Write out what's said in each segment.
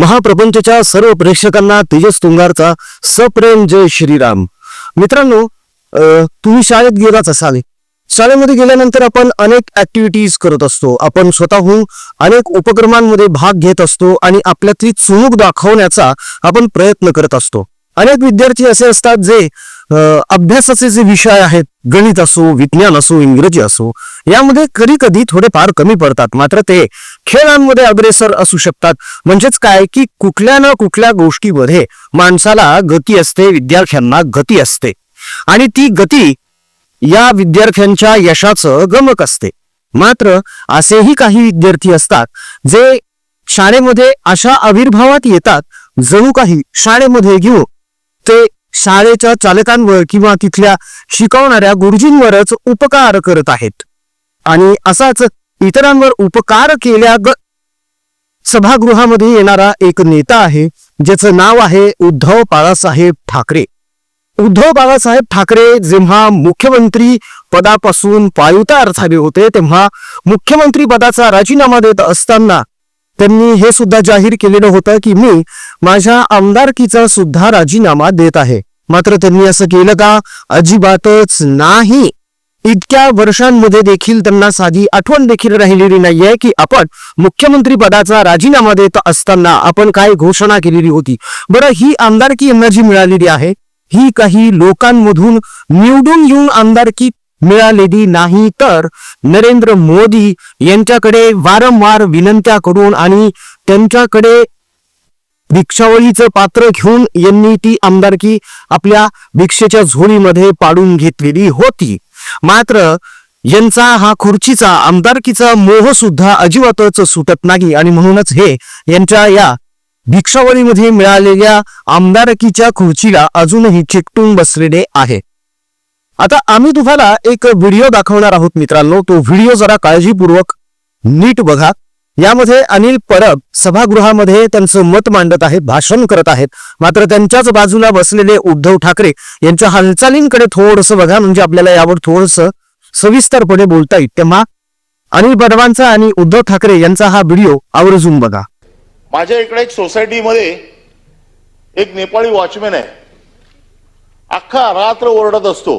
महाप्रपंचच्या सर्व प्रेक्षकांना तेजस तुंगारचा सप्रेम जय श्रीराम. मित्रांनो तुम्ही शाळेत गेलाच असाल. शाळेमध्ये गेल्यानंतर आपण अनेक ऍक्टिव्हिटीज करत असतो. आपण स्वतःहून अनेक उपक्रमांमध्ये भाग घेत असतो आणि आपल्यातली चुणूक दाखवण्याचा आपण प्रयत्न करत असतो. अनेक विद्यार्थी असे असतात जे अभ्यासाचे जे विषय आहेत गणित असो विज्ञान असो इंग्रजी असो यामध्ये कधी कधी थोडेफार कमी पडतात. मात्र ते खेळांमध्ये अग्रेसर असू शकतात. म्हणजेच काय की कुठल्या ना कुठल्या गोष्टीमध्ये माणसाला गती असते विद्यार्थ्यांना गती असते. आणि ती गती या विद्यार्थ्यांच्या यशाचं गमक असते. मात्र असेही काही विद्यार्थी असतात जे शाळेमध्ये अशा आविर्भावात येतात जणू काही शाळेमध्ये घेऊन ते शाळेच्या चालकांवर किंवा तिथल्या शिकवणाऱ्या गुरुजींवरच उपकार करत आहेत. आणि असाच इतरांवर उपकार केल्या ग सभागृहामध्ये येणारा एक नेता आहे ज्याचं नाव आहे उद्धव बाळासाहेब ठाकरे. उद्धव बाळासाहेब ठाकरे जेव्हा मुख्यमंत्री पदापासून पायुतार झाले होते तेव्हा मुख्यमंत्री पदाचा राजीनामा देत असताना त्यांनी हे सुद्धा जाहीर केलेलं होतं की मी माझ्या आमदारकीचा सुद्धा राजीनामा देत आहे. मात्र त्यांनी असं केलं का? अजिबातच नाही. इतक्या वर्षांमध्ये देखील त्यांना साधी आठवण देखील राहिलेली नाहीये की आपण मुख्यमंत्री पदाचा राजीनामा देत असताना आपण काय घोषणा केलेली होती. बरं ही आमदारकी यांना जी मिळालेली आहे. ही काही लोकांमधून निवडून येऊन आमदारकी मिळालेली नाही तर नरेंद्र मोदी यांच्याकडे वारंवार विनंत्या करून आणि त्यांच्याकडे भिक्षावळीचं पात्र घेऊन यांनी ती आमदारकी आपल्या भिक्षेच्या झोळीमध्ये पाडून घेतलेली होती. मात्र यांचा हा खुर्चीचा आमदारकीचा मोह सुद्धा अजिबातच सुटत नाही आणि म्हणूनच हे यांच्या या भिक्षावळीमध्ये मिळालेल्या आमदारकीच्या खुर्चीला अजूनही चिकटून बसलेले आहे. आता आम्ही तुम्हाला एक व्हिडिओ दाखवणार आहोत मित्रांनो. तो व्हिडिओ जरा काळजीपूर्वक नीट बघा. यामध्ये अनिल परब सभागृहामध्ये त्यांचं मत मांडत आहेत भाषण करत आहेत. मात्र त्यांच्याच बाजूला बसलेले उद्धव ठाकरे यांच्या हालचालींकडे थोडस बघा म्हणजे आपल्याला यावर थोडस सविस्तरपणे बोलता येईल. तेव्हा अनिल परबांचा आणि उद्धव ठाकरे यांचा हा व्हिडिओ आवर्जून बघा. माझ्या इकडे एक सोसायटीमध्ये एक नेपाळी वॉचमॅन आहे. अख्खा रात्र ओरडत असतो.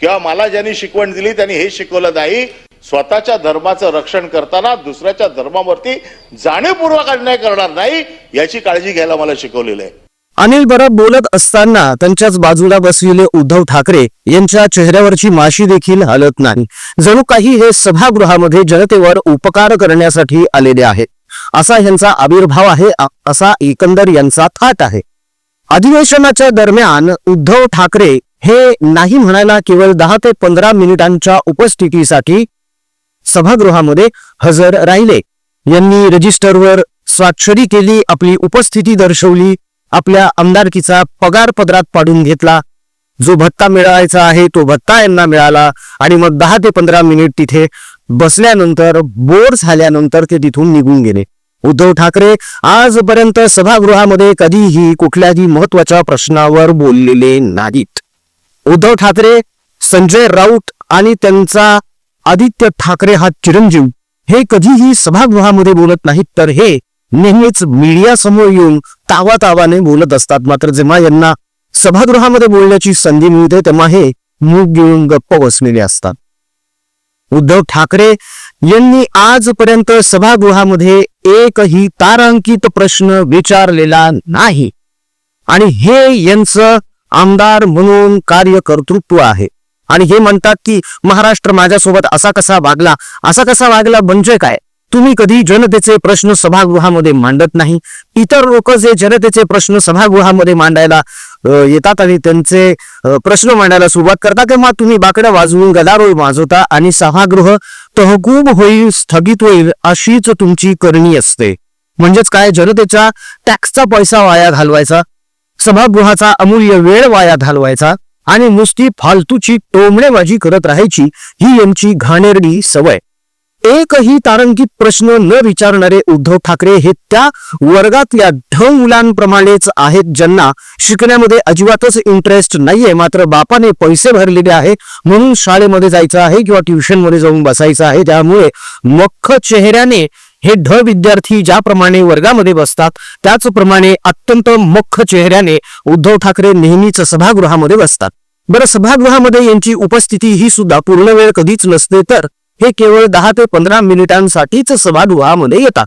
किंवा मला ज्यांनी शिकवण दिली त्यांनी हे शिकवलं नाही. स्वतःच्या धर्माचं रक्षण करताना दुसऱ्याच्या धर्मावरती जाणीवपूर्वक अन्याय करणार नाही याची काळजी घ्यायला मला शिकवलेलं आहे. अनिल परब बोलत असताना त्यांच्याच बाजूला बसलेले उद्धव ठाकरे यांच्या चेहऱ्यावरची माशी देखील हलत नाही. जणू काही हे सभागृहामध्ये जनतेवर उपकार करण्यासाठी आलेले आहे असा यांचा आविर्भाव आहे असा एकंदर यांचा थाट आहे. अधिवेशनाच्या दरम्यान उद्धव ठाकरे हे नाही म्हणायला केवळ दहा ते पंधरा मिनिटांच्या उपस्थितीसाठी सभागृहामध्ये हजर राहिले. यांनी रजिस्टरवर स्वाक्षरी केली आपली उपस्थिती दर्शवली आपल्या आमदारकीचा पगार पदरात पाडून घेतला. जो भत्ता मिळायचा आहे तो भत्ता यांना मिळाला आणि मग दहा ते पंधरा मिनिट तिथे बसल्यानंतर बोर झाल्यानंतर ते तिथून निघून गेले. उद्धव ठाकरे आजपर्यंत सभागृहामध्ये कधीही कुठल्याही महत्त्वाच्या प्रश्नावर बोललेले नाहीत. उद्धव ठाकरे संजय राऊत आणि त्यांचा आदित्य ठाकरे हा चिरंजीव हे कधीही सभागृहामध्ये बोलत नाहीत तर हे नेहमीच मीडिया समोर येऊन तावा तावाने बोलत असतात. मात्र जेव्हा यांना सभागृहामध्ये बोलण्याची संधी मिळते तेव्हा हे मूग घेऊन गप्प बसलेले असतात. उद्धव ठाकरे यांनी आजपर्यंत सभागृहामध्ये एकही तारांकित प्रश्न विचारलेला नाही. आणि हे यांचं आमदार म्हणून कार्यकर्तृत्व आहे. आणि हे म्हणतात की महाराष्ट्र माझ्यासोबत असा कसा वागला असा कसा वागला म्हणजे काय? तुम्ही कधी जनतेचे प्रश्न सभागृहामध्ये मांडत नाही? इतर लोक जे जनतेचे प्रश्न सभागृहामध्ये मांडायला येतात आणि त्यांचे प्रश्न मांडायला सुरुवात करता तेव्हा तुम्ही बाकड्या वाजवून गदारोळ वाजवता आणि सभागृह तहकूब होईल स्थगित होईल अशीच तुमची करणी असते. म्हणजेच काय? जनतेच्या टॅक्सचा पैसा वाया घालवायचा? सभागृहाचा अमूल्य वेळ वाया घालवायचा आणि नुसती फालतूची टोमणेबाजी करत राहायची ही यांची घाणेरडी सवय. एकही तारांकित प्रश्न न विचारणारे उद्धव ठाकरे हे त्या वर्गातल्या ढ मुलांप्रमाणेच आहेत ज्यांना शिकण्यामध्ये अजिबातच इंटरेस्ट नाहीये मात्र बापाने पैसे भरलेले आहे म्हणून शाळेमध्ये जायचं आहे किंवा ट्युशनमध्ये जाऊन बसायचं आहे. त्यामुळे मख्ख चेहऱ्याने हे ढ विद्यार्थी ज्याप्रमाणे वर्गामध्ये बसतात त्याचप्रमाणे अत्यंत मुख्य चेहऱ्याने उद्धव ठाकरे नेहमीच सभागृहामध्ये बसतात. बरं सभागृहामध्ये यांची उपस्थिती ही सुद्धा पूर्ण वेळ कधीच नसते तर हे केवळ दहा ते पंधरा मिनिटांसाठीच सभागृहामध्ये येतात.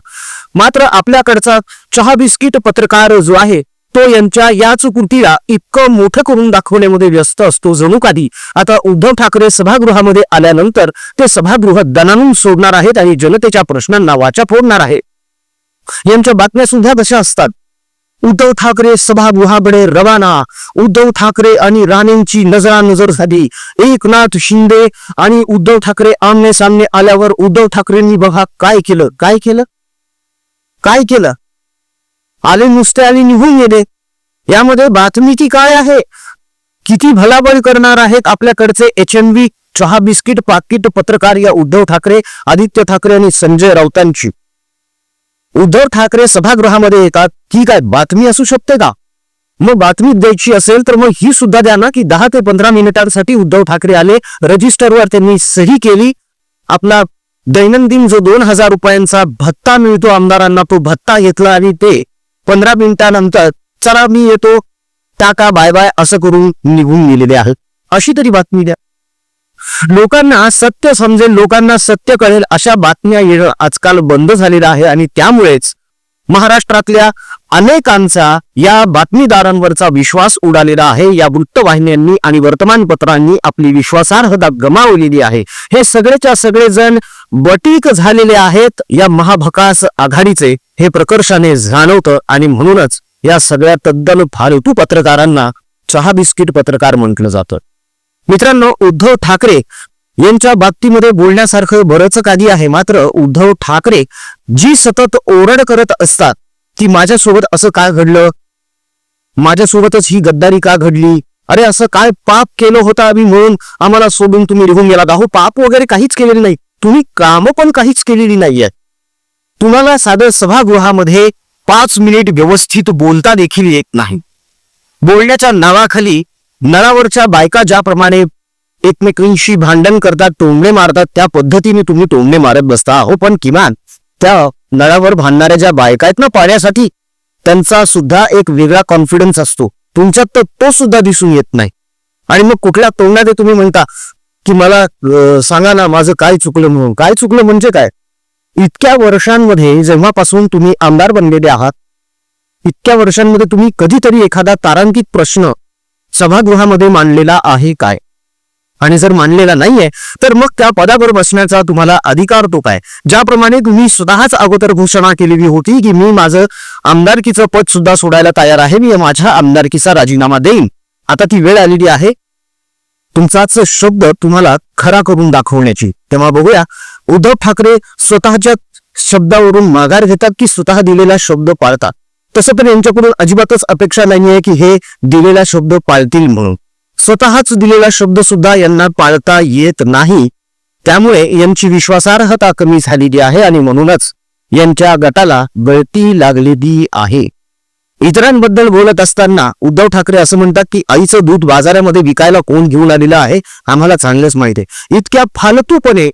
मात्र आपल्याकडचा चहा बिस्किट पत्रकार जो आहे तो यांच्या याच कृतीला इतकं मोठं करून दाखवण्यामध्ये व्यस्त असतो जणू कधी आता उद्धव ठाकरे सभागृहामध्ये आल्यानंतर ते सभागृह दणानून सोडणार आहेत आणि जनतेच्या प्रश्नांना वाचा फोडणार आहे. यांच्या बातम्या सुद्धा कशा असतात. उद्धव ठाकरे सभागृहाकडे रवाना. उद्धव ठाकरे आणि राणेंची नजरानजर झाली. एकनाथ शिंदे आणि उद्धव ठाकरे आमने सामने आल्यावर उद्धव ठाकरेंनी बघा काय केलं? काय केलं? काय केलं? आले नुसते आले निघून गेले. यामध्ये बातमी ती काय आहे? किती भलाबळ करणार आहेत आपल्याकडचे एच एम व्ही चहा बिस्किट पाकिट पत्रकार या उद्धव ठाकरे आदित्य ठाकरे आणि संजय राऊतांची? उद्धव ठाकरे सभागृहामध्ये येतात. ही काय बातमी असू शकते का? मग बातमी द्यायची असेल तर मग ही सुद्धा द्या ना की दहा ते पंधरा मिनिटांसाठी उद्धव ठाकरे आले रजिस्टरवर त्यांनी सही केली. आपला दैनंदिन जो दोन हजार रुपयांचा भत्ता मिळतो आमदारांना तो भत्ता घेतला आणि ते पंधरा मिनिटानंतर चला मी येतो. टाका बाय बाय असं करून निघून गेलेले आहेत. अशी तरी बातमी द्या. लोकांना सत्य समजेल लोकांना सत्य कळेल अशा बातम्या येणं आजकाल बंद झालेलं आहे आणि त्यामुळेच महाराष्ट्रातल्या अनेकांचा या बातमीदारांवरचा विश्वास उडालेला आहे. या वृत्तवाहिन्यांनी आणि वर्तमानपत्रांनी आपली विश्वासार्हता गमावलेली आहे. हे सगळेच्या सगळे जण बटीक झालेले आहेत. या महाभकास आघाडीचे हे प्रकर्षाने जाणवतं आणि म्हणूनच या सगळ्या तद्दल फालतू पत्रकारांना चहा बिस्किट पत्रकार म्हटलं जातं. मित्रांनो उद्धव ठाकरे यांच्या बाबतीमध्ये बोलण्यासारखं बरंच काही आहे. मात्र उद्धव ठाकरे जी सतत ओरड करत असतात ती माझ्यासोबत असं का घडलं? माझ्यासोबतच ही गद्दारी का घडली? अरे असं काय पाप केलं होतं आम्ही म्हणून? आम्हाला सोडून तुम्ही निघून गेलात. अहो पाप वगैरे काहीच केलेलं नाही. तुम्ही काम पण काहीच केलेली नाहीये. तुम्हाला साधं सभागृहामध्ये पाच मिनिट व्यवस्थित बोलता देखील येत नाही. बोलण्याच्या नावाखाली नळावरच्या बायका ज्याप्रमाणे एकमेकांशी भांडण करतात टोमणे मारतात त्या पद्धतीने तुम्ही टोमणे मारत बसता हो पण किमान त्या नळावर भांडणाऱ्या ज्या बायका आहेत ना पाण्यासाठी त्यांचा सुद्धा एक वेगळा कॉन्फिडन्स असतो. तुमच्यात तर तो सुद्धा दिसून येत नाही. आणि मग कुठल्या तोंडात तुम्ही म्हणता की मला सांगा ना माझं काय चुकलं म्हणून. काय चुकलं म्हणजे काय? इतक्या वर्षांमध्ये जेव्हापासून तुम्ही आमदार बनलेले आहात इतक्या वर्षांमध्ये तुम्ही कधीतरी एखादा तारांकित प्रश्न सभागृहामध्ये मांडलेला आहे काय? आणि जर मांडलेला नाहीये तर मग त्या पदावर बसण्याचा तुम्हाला अधिकार तो काय? ज्याप्रमाणे तुम्ही स्वतःच अगोदर घोषणा केलेली होती की मी माझं आमदारकीचं पद सुद्धा सोडायला तयार आहे मी माझ्या आमदारकीचा राजीनामा देईन. आता ती वेळ आलेली आहे. तुमचाच शब्द तुम्हाला खरा करून दाखवण्याची. तेव्हा बघूया उद्धव ठाकरे स्वतःच्या शब्दावरून माघार घेतात की स्वतः दिलेला शब्द पाळतात? तसं तर यांच्याकडून अजिबातच अपेक्षा नाहीये की हे दिलेला शब्द पाळतील म्हणून. स्वतःच दिलेला शब्द सुद्धा यांना पाळता येत नाही. त्यामुळे यांची विश्वासार्हता कमी झालेली आहे आणि म्हणूनच यांच्या गटाला गळती लागलेली आहे. इतरांबद्दल बोलत असताना उद्धव ठाकरे असं म्हणतात की आईचं दूध बाजारामध्ये विकायला कोण घेऊन आलेलं आहे? आम्हाला चांगलंच माहिती आहे. इतक्या फालतूपणे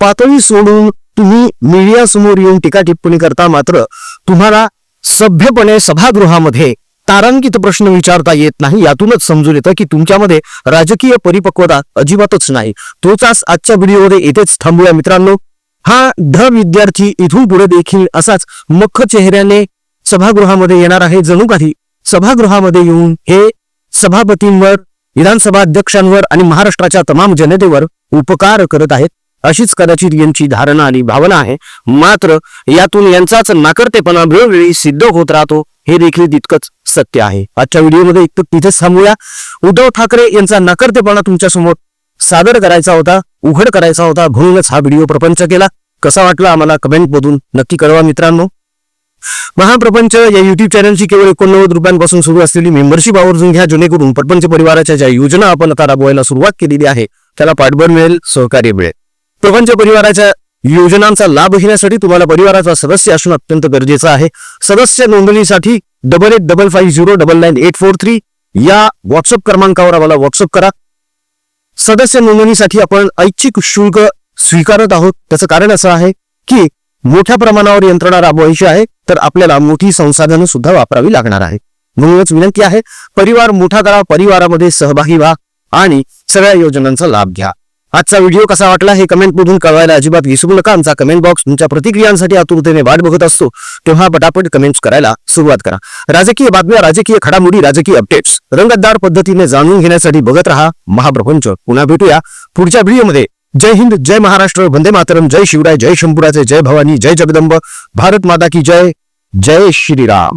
पातळी सोडून तुम्ही मीडियासमोर येऊन टीका टिप्पणी करता मात्र तुम्हाला सभ्यपणे सभागृहामध्ये तारांकित प्रश्न विचारता येत नाही यातूनच समजून येतं की तुमच्यामध्ये राजकीय परिपक्वता अजिबातच नाही. तोच आज आजच्या व्हिडिओमध्ये येथेच थांबूया मित्रांनो. हा ढ विद्यार्थी इथून पुढे देखील असाच मख्ख चेहऱ्याने सभागृहामध्ये येणार आहे. जणू काही सभागृहामध्ये येऊन हे सभापतींवर विधानसभा अध्यक्षांवर आणि महाराष्ट्राच्या तमाम जनतेवर उपकार करत आहेत अशीच कदाचित यांची धारणा आणि भावना आहे. मात्र यातून यांचाच नाकर्तेपणा वेळोवेळी सिद्ध होत राहतो. हे देखील तितकंच सत्य आहे. आजच्या व्हिडिओमध्ये एक तर तिथेच थांबूया. उद्धव ठाकरे यांचा नकर्तेपणा तुमच्यासमोर सादर करायचा होता उघड करायचा होता. म्हणूनच हा व्हिडिओ प्रपंच केला. कसा वाटला आम्हाला कमेंट मधून नक्की कळवा मित्रांनो. महाप्रपंच या युट्यूब चॅनलची केवळ एकोणनव्वद रुपयांपासून सुरू असलेली मेंबरशिप आवर्जून घ्या. जेणेकरून प्रपंच परिवाराच्या ज्या योजना आपण आता राबवायला सुरुवात केलेली आहे त्याला पाठबळ मिळेल सहकार्य मिळेल. प्रपंच परिवाराच्या योजनांचा लाभ घेण्यासाठी तुम्हाला परिवाराचा सदस्य असणं अत्यंत गरजेचं आहे. सदस्य नोंदणीसाठी double eight double five zero double nine eight four three या व्हॉट्सअप क्रमांकावर आम्हाला व्हॉट्सअप करा. सदस्य नोंदणीसाठी आपण ऐच्छिक शुल्क स्वीकारत आहोत. त्याचं कारण असं आहे की मोठ्या प्रमाणावर यंत्रणा राबवायची आहे तर आपल्याला मोठी संसाधनं सुद्धा वापरावी लागणार आहे. म्हणूनच विनंती आहे परिवार मोठा करा परिवारामध्ये सहभागी व्हा आणि सगळ्या योजनांचा लाभ घ्या. आजचा व्हिडिओ कसा वाटला हे कमेंट मधून कळवायला अजिबात विसरू नका. आमचा कमेंट बॉक्स तुमच्या प्रतिक्रियांसाठी आतुरतेने वाट बघत असतो. तेव्हा पटापट कमेंट्स करायला सुरुवात करा. राजकीय बातम्या राजकीय घडामोडी राजकीय अपडेट्स रंगतदार पद्धतीने जाणून घेण्यासाठी बघत रहा महाप्रपंच. पुन्हा भेटूया पुढच्या व्हिडिओमध्ये. जय हिंद जय महाराष्ट्र वंदे मातरम जय शिवराय जय शंभुराचे जय भवानी जय जगदंब. भारत माता की जय. जय श्रीराम.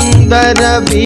ಸುಂದರ